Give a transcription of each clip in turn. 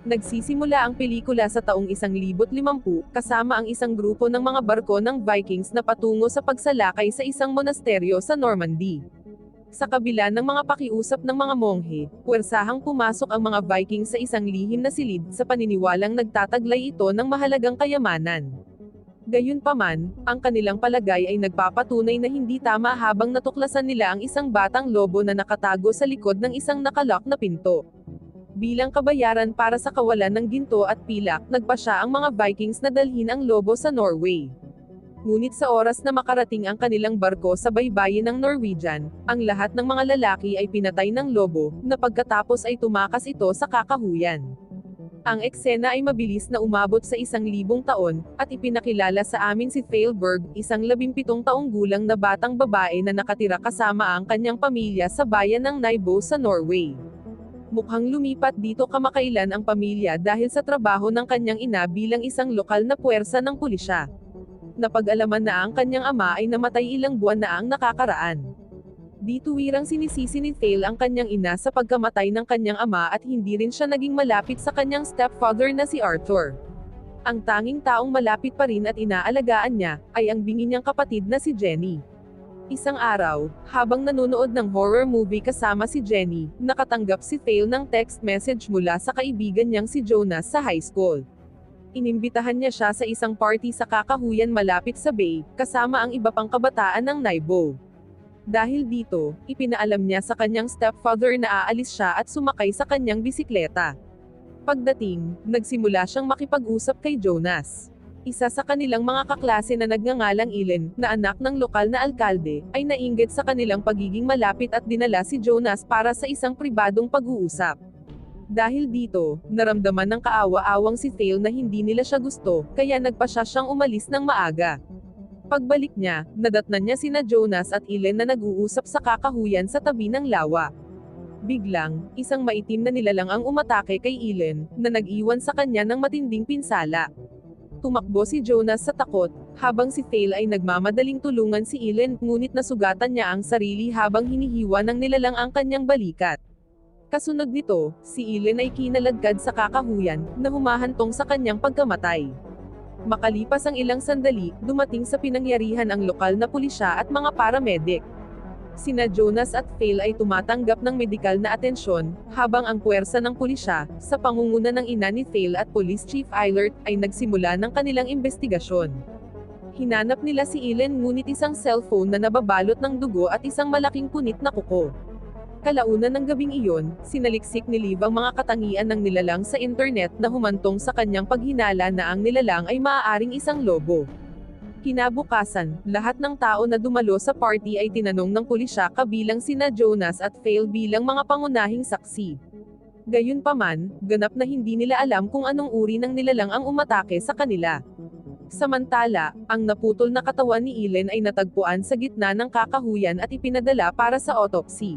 Nagsisimula ang pelikula sa taong 1050, kasama ang isang grupo ng mga barko ng Vikings na patungo sa pagsalakay sa isang monasteryo sa Normandy. Sa kabila ng mga pakiusap ng mga monghe, puwersahang pumasok ang mga Vikings sa isang lihim na silid sa paniniwalang nagtataglay ito ng mahalagang kayamanan. Gayunpaman, ang kanilang palagay ay nagpapatunay na hindi tama habang natuklasan nila ang isang batang lobo na nakatago sa likod ng isang nakalock na pinto. Bilang kabayaran para sa kawalan ng ginto at pilak, nagpa siya ang mga Vikings na dalhin ang lobo sa Norway. Ngunit sa oras na makarating ang kanilang barko sa baybayin ng Norwegian, ang lahat ng mga lalaki ay pinatay ng lobo, na pagkatapos ay tumakas ito sa kakahuyan. Ang eksena ay mabilis na umabot sa isang libong taon, at ipinakilala sa amin si Thalberg, isang labimpitong taong gulang na batang babae na nakatira kasama ang kanyang pamilya sa bayan ng Naibo sa Norway. Mukhang lumipat dito kamakailan ang pamilya dahil sa trabaho ng kanyang ina bilang isang lokal na puwersa ng pulisya. Napag-alaman na ang kanyang ama ay namatay ilang buwan na ang nakakaraan. Di tuwirang sinisisi ni Thale ang kanyang ina sa pagkamatay ng kanyang ama at hindi rin siya naging malapit sa kanyang stepfather na si Arthur. Ang tanging taong malapit pa rin at inaalagaan niya, ay ang bingi niyang kapatid na si Jenny. Isang araw, habang nanonood ng horror movie kasama si Jenny, nakatanggap si Thale ng text message mula sa kaibigan niyang si Jonas sa high school. Inimbitahan niya siya sa isang party sa kakahuyan malapit sa bay, kasama ang iba pang kabataan ng Naibo. Dahil dito, ipinaalam niya sa kanyang stepfather na aalis siya at sumakay sa kanyang bisikleta. Pagdating, nagsimula siyang makipag-usap kay Jonas. Isa sa kanilang mga kaklase na nagngangalang Ilen, na anak ng lokal na alkalde, ay nainggit sa kanilang pagiging malapit at dinala si Jonas para sa isang pribadong pag-uusap. Dahil dito, naramdaman ng kaawa-awang si Thale na hindi nila siya gusto, kaya nagpa siya siyang umalis ng maaga. Pagbalik niya, nadatnan niya sina Jonas at Ilen na nag-uusap sa kakahuyan sa tabi ng lawa. Biglang, isang maitim na nilalang ang umatake kay Ilen, na nag-iwan sa kanya ng matinding pinsala. Tumakbo si Jonas sa takot, habang si Thale ay nagmamadaling tulungan si Ilen, ngunit nasugatan niya ang sarili habang hinihiwa ng nilalang ang kanyang balikat. Kasunod nito, si Ilen ay kinaladkad sa kakahuyan, na humahantong sa kanyang pagkamatay. Makalipas ang ilang sandali, dumating sa pinangyarihan ang lokal na pulisya at mga paramedic. Sina Jonas at Phil ay tumatanggap ng medikal na atensyon, habang ang puwersa ng pulisya, sa pangunguna ng ina ni Phil at Police Chief Eilert, ay nagsimula ng kanilang investigasyon. Hinanap nila si Ilen ngunit isang cellphone na nababalot ng dugo at isang malaking punit na kuko. Kalaunan ng gabing iyon, sinaliksik ni Liv ang mga katangian ng nilalang sa internet na humantong sa kanyang paghinala na ang nilalang ay maaaring isang lobo. Kinabukasan, lahat ng tao na dumalo sa party ay tinanong ng pulisya kabilang sina Jonas at Fail bilang mga pangunahing saksi. Gayunpaman, ganap na hindi nila alam kung anong uri ng nilalang ang umatake sa kanila. Samantala, ang naputol na katawan ni Ellen ay natagpuan sa gitna ng kakahuyan at ipinadala para sa autopsy.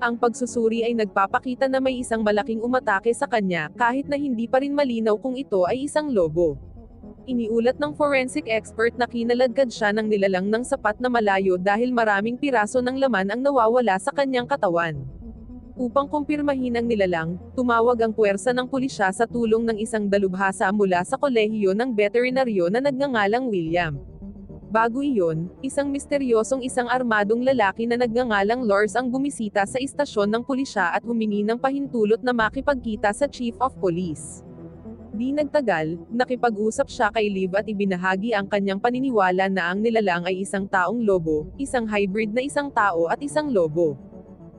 Ang pagsusuri ay nagpapakita na may isang malaking umatake sa kanya, kahit na hindi pa rin malinaw kung ito ay isang lobo. Iniulat ng forensic expert na kinaladkad siya ng nilalang ng sapat na malayo dahil maraming piraso ng laman ang nawawala sa kanyang katawan. Upang kumpirmahin ang nilalang, tumawag ang puwersa ng pulisya sa tulong ng isang dalubhasa mula sa kolehiyo ng veterinaryo na nagngangalang William. Bago iyon, isang misteryosong isang armadong lalaki na nagngangalang Lors ang bumisita sa istasyon ng pulisya at humingi ng pahintulot na makipagkita sa Chief of Police. Di nagtagal, nakipag-usap siya kay Liv at ibinahagi ang kanyang paniniwala na ang nilalang ay isang taong lobo, isang hybrid na isang tao at isang lobo.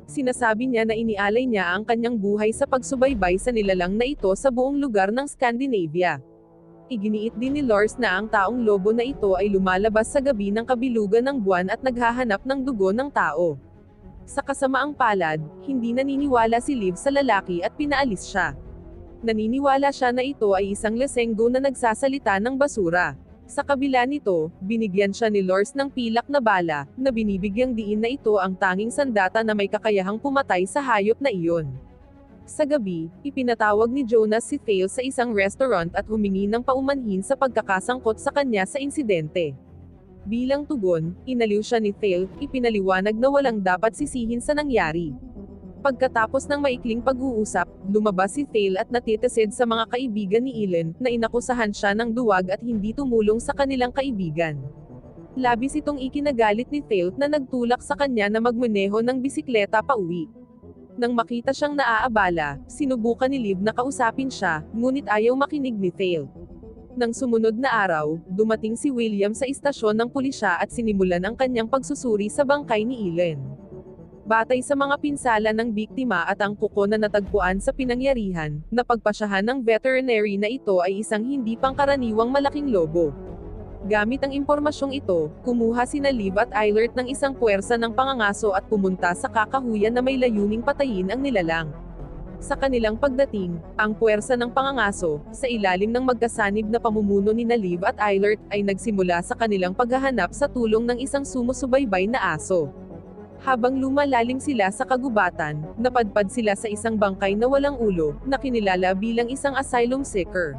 Sinasabi niya na inialay niya ang kanyang buhay sa pagsubaybay sa nilalang na ito sa buong lugar ng Scandinavia. Iginiit din ni Lors na ang taong lobo na ito ay lumalabas sa gabi ng kabilugan ng buwan at naghahanap ng dugo ng tao. Sa kasamaang palad, hindi naniniwala si Liv sa lalaki at pinaalis siya. Naniniwala siya na ito ay isang lesenggo na nagsasalita ng basura. Sa kabila nito, binigyan siya ni Lors ng pilak na bala, na binibigyang diin na ito ang tanging sandata na may kakayahang pumatay sa hayop na iyon. Sa gabi, ipinatawag ni Jonas si Thale sa isang restaurant at humingi ng paumanhin sa pagkakasangkot sa kanya sa insidente. Bilang tugon, inaliw siya ni Thale, ipinaliwanag na walang dapat sisihin sa nangyari. Pagkatapos ng maikling pag-uusap, lumabas si Thale at natitisid sa mga kaibigan ni Ellen na inakusahan siya ng duwag at hindi tumulong sa kanilang kaibigan. Labis itong ikinagalit ni Thale na nagtulak sa kanya na magmaneho ng bisikleta pa uwi. Nang makita siyang naaabala, sinubukan ni Liv na kausapin siya, ngunit ayaw makinig ni Thale. Nang sumunod na araw, dumating si William sa istasyon ng pulisya at sinimulan ang kanyang pagsusuri sa bangkay ni Ellen. Batay sa mga pinsala ng biktima at ang kuko na natagpuan sa pinangyarihan, napagpasyahan ng veterinary na ito ay isang hindi pangkaraniwang malaking lobo. Gamit ang impormasyong ito, kumuha sina Liv at Eilert ng isang puwersa ng pangangaso at pumunta sa kakahuyan na may layuning patayin ang nilalang. Sa kanilang pagdating, ang puwersa ng pangangaso, sa ilalim ng magkasanib na pamumuno ni Liv at Eilert, ay nagsimula sa kanilang paghahanap sa tulong ng isang sumusubaybay na aso. Habang lumalalim sila sa kagubatan, napadpad sila sa isang bangkay na walang ulo, na kinilala bilang isang asylum seeker.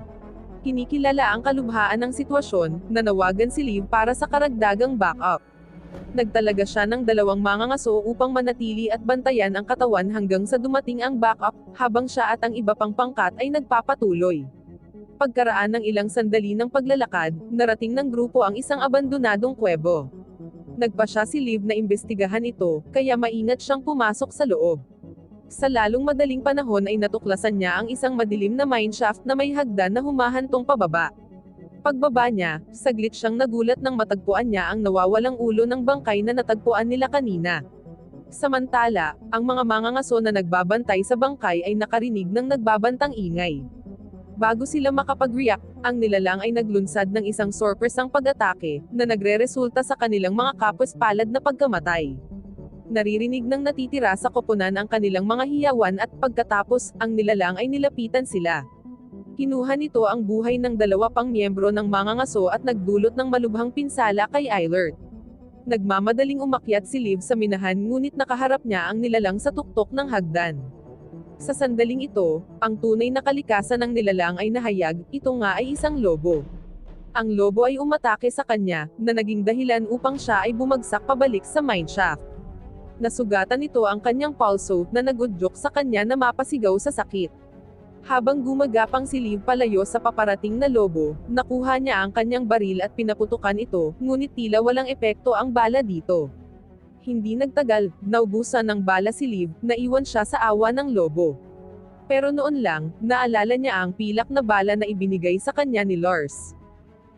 Kinikilala ang kalubhaan ng sitwasyon, nanawagan si Liv para sa karagdagang backup. Nagtalaga siya ng dalawang mangangaso upang manatili at bantayan ang katawan hanggang sa dumating ang backup, habang siya at ang iba pang pangkat ay nagpapatuloy. Pagkaraan ng ilang sandali ng paglalakad, narating ng grupo ang isang abandonadong kwebo. Nagpa siya si Liv na imbestigahan ito, kaya maingat siyang pumasok sa loob. Sa lalong madaling panahon ay natuklasan niya ang isang madilim na mineshaft na may hagdan na humahantong pababa. Pagbaba niya, saglit siyang nagulat nang matagpuan niya ang nawawalang ulo ng bangkay na natagpuan nila kanina. Samantala, ang mga mangangaso na nagbabantay sa bangkay ay nakarinig ng nagbabantang ingay. Bago sila makapag-react, ang nilalang ay naglunsad ng isang sorpresang pag-atake, na nagre-resulta sa kanilang mga kapos palad na pagkamatay. Naririnig ng natitira sa koponan ang kanilang mga hiyawan at pagkatapos, ang nilalang ay nilapitan sila. Kinuha nito ang buhay ng dalawa pang miyembro ng mga ngaso at nagdulot ng malubhang pinsala kay Eilert. Nagmamadaling umakyat si Liv sa minahan ngunit nakaharap niya ang nilalang sa tuktok ng hagdan. Sa sandaling ito, ang tunay na kalikasan ng nilalang ay nahayag, ito nga ay isang lobo. Ang lobo ay umatake sa kanya, na naging dahilan upang siya ay bumagsak pabalik sa mineshaft. Nasugatan nito ang kanyang pulso, na nagudyok sa kanya na mapasigaw sa sakit. Habang gumagapang si Liv palayo sa paparating na lobo, nakuha niya ang kanyang baril at pinaputukan ito, ngunit tila walang epekto ang bala dito. Hindi nagtagal, naubusan ng bala si Liv, naiwan siya sa awa ng lobo. Pero noon lang, naalala niya ang pilak na bala na ibinigay sa kanya ni Lars.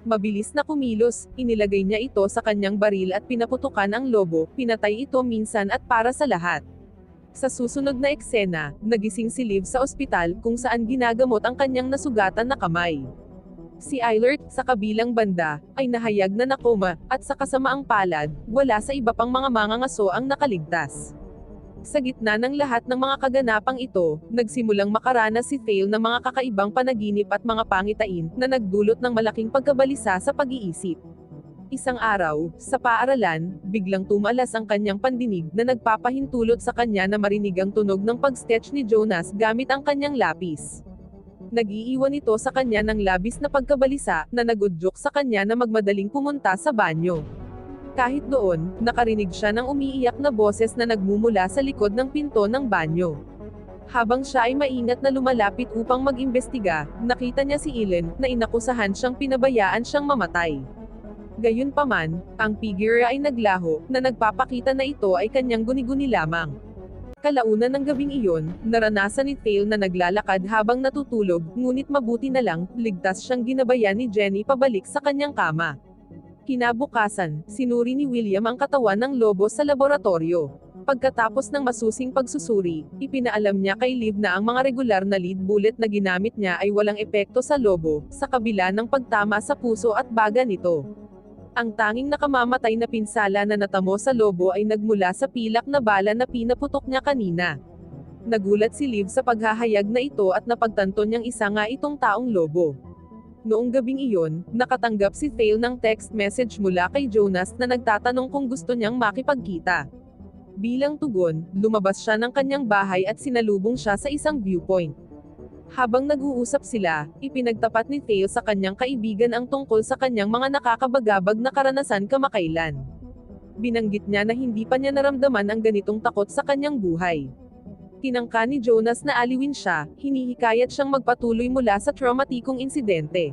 Mabilis na kumilos, inilagay niya ito sa kanyang baril at pinaputukan ang lobo, pinatay ito minsan at para sa lahat. Sa susunod na eksena, nagising si Liv sa ospital kung saan ginagamot ang kanyang nasugatan na kamay. Si Eilert, sa kabilang banda, ay nahayag na nakoma, at sa kasamaang palad, wala sa iba pang mga mangangaso ang nakaligtas. Sa gitna ng lahat ng mga kaganapang ito, nagsimulang makaranas si Thale ng mga kakaibang panaginip at mga pangitain, na nagdulot ng malaking pagkabalisa sa pag-iisip. Isang araw, sa paaralan, biglang tumalas ang kanyang pandinig na nagpapahintulot sa kanya na marinig ang tunog ng pag-sketch ni Jonas gamit ang kanyang lapis. Nag-iiwan ito sa kanya ng labis na pagkabalisa, na nagudyok sa kanya na magmadaling pumunta sa banyo. Kahit doon, nakarinig siya ng umiiyak na boses na nagmumula sa likod ng pinto ng banyo. Habang siya ay maingat na lumalapit upang mag-imbestiga, nakita niya si Ellen, na inakusahan siyang pinabayaan siyang mamatay. Gayunpaman, ang figure ay naglaho, na nagpapakita na ito ay kanyang guni-guni lamang. Kalaunan ng gabing iyon, naranasan ni Thale na naglalakad habang natutulog, ngunit mabuti na lang, ligtas siyang ginabayan ni Jenny pabalik sa kanyang kama. Kinabukasan, sinuri ni William ang katawan ng lobo sa laboratorio. Pagkatapos ng masusing pagsusuri, ipinaalam niya kay Liv na ang mga regular na lead bullet na ginamit niya ay walang epekto sa lobo, sa kabila ng pagtama sa puso at baga nito. Ang tanging nakamamatay na pinsala na natamo sa lobo ay nagmula sa pilak na bala na pinaputok niya kanina. Nagulat si Liv sa paghahayag na ito at napagtanto niyang isa nga itong taong lobo. Noong gabing iyon, nakatanggap si Thale ng text message mula kay Jonas na nagtatanong kung gusto niyang makipagkita. Bilang tugon, lumabas siya ng kanyang bahay at sinalubong siya sa isang viewpoint. Habang nag-uusap sila, ipinagtapat ni Theo sa kanyang kaibigan ang tungkol sa kanyang mga nakakabagabag na karanasan kamakailan. Binanggit niya na hindi pa niya naramdaman ang ganitong takot sa kanyang buhay. Tinangka ni Jonas na aliwin siya, hinihikayat siyang magpatuloy mula sa traumatikong insidente.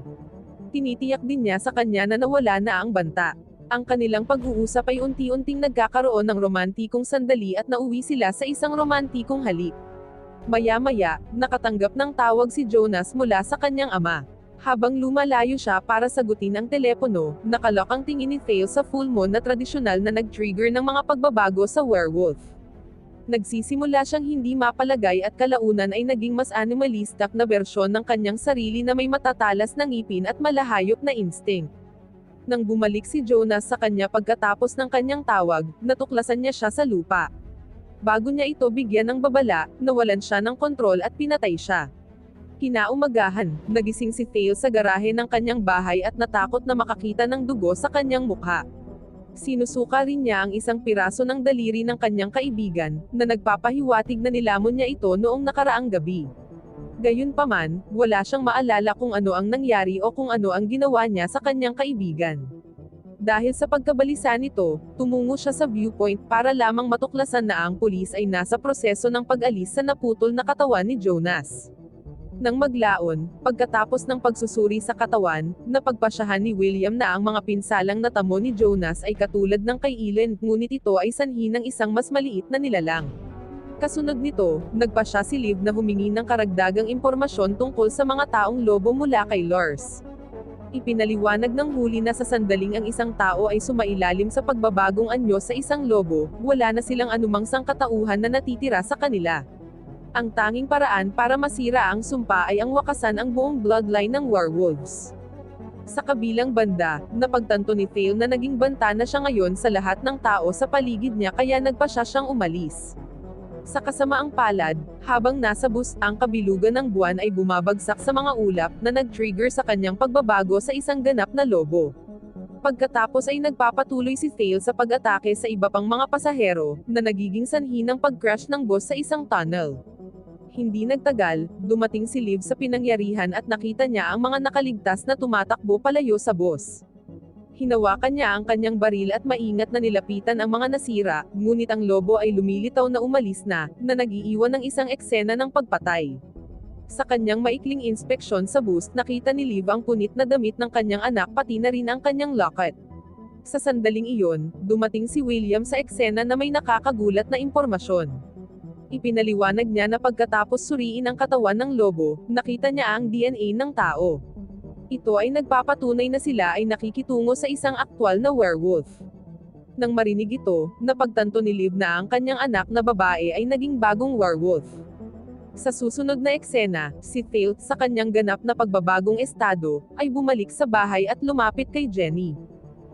Tinitiyak din niya sa kanya na nawala na ang banta. Ang kanilang pag-uusap ay unti-unting nagkakaroon ng romantikong sandali at nauwi sila sa isang romantikong halik. Maya-maya, nakatanggap ng tawag si Jonas mula sa kanyang ama. Habang lumalayo siya para sagutin ang telepono, nakalok ang tingin ni Theo sa full moon na tradisyonal na nag-trigger ng mga pagbabago sa werewolf. Nagsisimula siyang hindi mapalagay at kalaunan ay naging mas animalistic na bersyon ng kanyang sarili na may matatalas ng ngipin at malahayop na instinct. Nang bumalik si Jonas sa kanya pagkatapos ng kanyang tawag, natuklasan niya siya sa lupa. Bago niya ito bigyan ng babala, nawalan siya ng kontrol at pinatay siya. Kinaumagahan, nagising si Theo sa garahe ng kanyang bahay at natakot na makakita ng dugo sa kanyang mukha. Sinusuka rin niya ang isang piraso ng daliri ng kanyang kaibigan, na nagpapahiwatig na nilamon niya ito noong nakaraang gabi. Gayunpaman, wala siyang maalala kung ano ang nangyari o kung ano ang ginawa niya sa kanyang kaibigan. Dahil sa pagkabalisa nito, tumungo siya sa viewpoint para lamang matuklasan na ang pulis ay nasa proseso ng pag-alis sa naputol na katawan ni Jonas. Nang maglaon, pagkatapos ng pagsusuri sa katawan, napagpasyahan ni William na ang mga pinsalang natamo ni Jonas ay katulad ng kay Ellen, ngunit ito ay sanhi ng isang mas maliit na nilalang. Kasunod nito, nagpasya si Liv na humingi ng karagdagang impormasyon tungkol sa mga taong lobo mula kay Lars. Ipinaliwanag ng huli na sa sandaling ang isang tao ay sumailalim sa pagbabagong anyo sa isang lobo, wala na silang anumang sangkatauhan na natitira sa kanila. Ang tanging paraan para masira ang sumpa ay ang wakasan ang buong bloodline ng werewolves. Sa kabilang banda, napagtanto ni Thale na naging banta na siya ngayon sa lahat ng tao sa paligid niya kaya nagpa siya siyang umalis. Sa kasamaang palad, habang nasa bus, ang kabilugan ng buwan ay bumabagsak sa mga ulap na nag-trigger sa kanyang pagbabago sa isang ganap na lobo. Pagkatapos ay nagpapatuloy si Thale sa pag-atake sa iba pang mga pasahero, na nagiging sanhi ng pag-crash ng bus sa isang tunnel. Hindi nagtagal, dumating si Liv sa pinangyarihan at nakita niya ang mga nakaligtas na tumatakbo palayo sa bus. Hinawakan niya ang kanyang baril at maingat na nilapitan ang mga nasira, ngunit ang lobo ay lumilitaw na umalis na, na nag-iiwan ng isang eksena ng pagpatay. Sa kanyang maikling inspeksyon sa bus, nakita ni Liv ang punit na damit ng kanyang anak pati na rin ang kanyang locket. Sa sandaling iyon, dumating si William sa eksena na may nakakagulat na impormasyon. Ipinaliwanag niya na pagkatapos suriin ang katawan ng lobo, nakita niya ang DNA ng tao. Ito ay nagpapatunay na sila ay nakikitungo sa isang aktwal na werewolf. Nang marinig ito, napagtanto ni Liv na ang kanyang anak na babae ay naging bagong werewolf. Sa susunod na eksena, si Thale, sa kanyang ganap na pagbabagong estado, ay bumalik sa bahay at lumapit kay Jenny.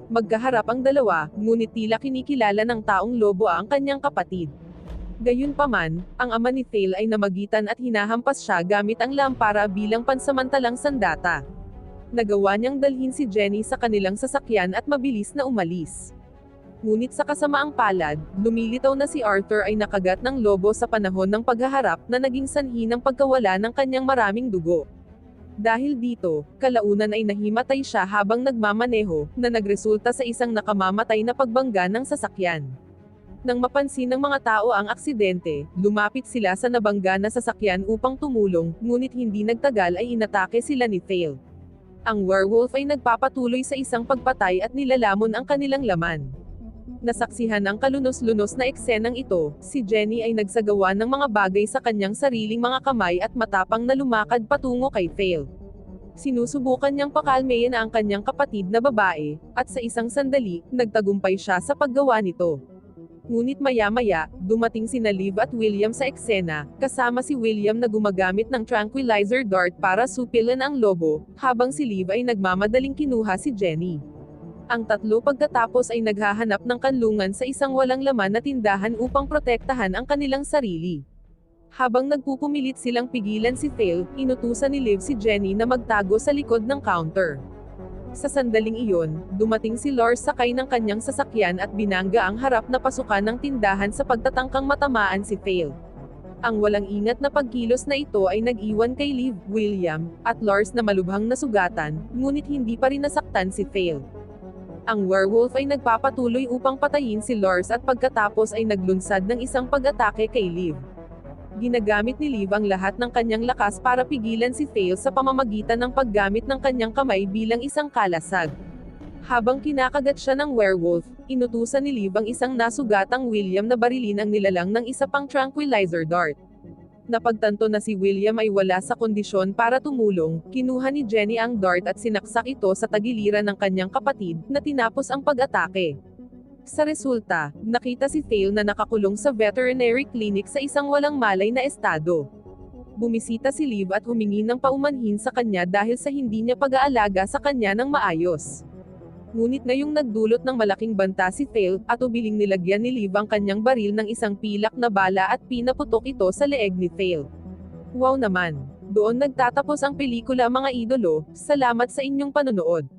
Magkaharap ang dalawa, ngunit tila kinikilala ng taong lobo ang kanyang kapatid. Gayunpaman, ang ama ni Thale ay namagitan at hinahampas siya gamit ang lampara bilang pansamantalang sandata. Nagawa niyang dalhin si Jenny sa kanilang sasakyan at mabilis na umalis. Ngunit sa kasamaang palad, lumilitaw na si Arthur ay nakagat ng lobo sa panahon ng paghaharap na naging sanhi ng pagkawala ng kanyang maraming dugo. Dahil dito, kalaunan ay nahimatay siya habang nagmamaneho, na nagresulta sa isang nakamamatay na pagbangga ng sasakyan. Nang mapansin ng mga tao ang aksidente, lumapit sila sa nabangga na sasakyan upang tumulong, ngunit hindi nagtagal ay inatake sila ni Thale. Ang werewolf ay nagpapatuloy sa isang pagpatay at nilalamon ang kanilang laman. Nasaksihan ang kalunos-lunos na eksenang ito, si Jenny ay nagsagawa ng mga bagay sa kanyang sariling mga kamay at matapang na lumakad patungo kay Thale. Sinusubukan niyang pakalmeyin ang kanyang kapatid na babae, at sa isang sandali, nagtagumpay siya sa paggawa nito. Ngunit maya-maya, dumating sina Liv at William sa eksena, kasama si William na gumagamit ng tranquilizer dart para supilin ang lobo, habang si Liv ay nagmamadaling kinuha si Jenny. Ang tatlo pagkatapos ay naghahanap ng kanlungan sa isang walang laman na tindahan upang protektahan ang kanilang sarili. Habang nagpupumilit silang pigilan si Thale, inutusan ni Liv si Jenny na magtago sa likod ng counter. Sa sandaling iyon, dumating si Lars sakay ng kanyang sasakyan at binangga ang harap na pasukan ng tindahan sa pagtatangkang matamaan si Thale. Ang walang ingat na pagkilos na ito ay nag-iwan kay Liv, William, at Lars na malubhang nasugatan, ngunit hindi pa rin nasaktan si Thale. Ang werewolf ay nagpapatuloy upang patayin si Lars at pagkatapos ay naglunsad ng isang pag-atake kay Liv. Ginagamit ni Liv ang lahat ng kanyang lakas para pigilan si Thale sa pamamagitan ng paggamit ng kanyang kamay bilang isang kalasag. Habang kinakagat siya ng werewolf, inutusan ni Liv ang isang nasugatang William na barilin ang nilalang ng isa pang tranquilizer dart. Napagtanto na si William ay wala sa kondisyon para tumulong, kinuha ni Jenny ang dart at sinaksak ito sa tagiliran ng kanyang kapatid, na tinapos ang pag-atake. Sa resulta, nakita si Thale na nakakulong sa veterinary clinic sa isang walang malay na estado. Bumisita si Liv at humingi ng paumanhin sa kanya dahil sa hindi niya pag-aalaga sa kanya ng maayos. Ngunit na yung nagdulot ng malaking banta si Thale, at ubiling nilagyan ni Liv ang kanyang baril ng isang pilak na bala at pinaputok ito sa leeg ni Thale. Wow naman! Doon nagtatapos ang pelikula mga idolo, salamat sa inyong panonood.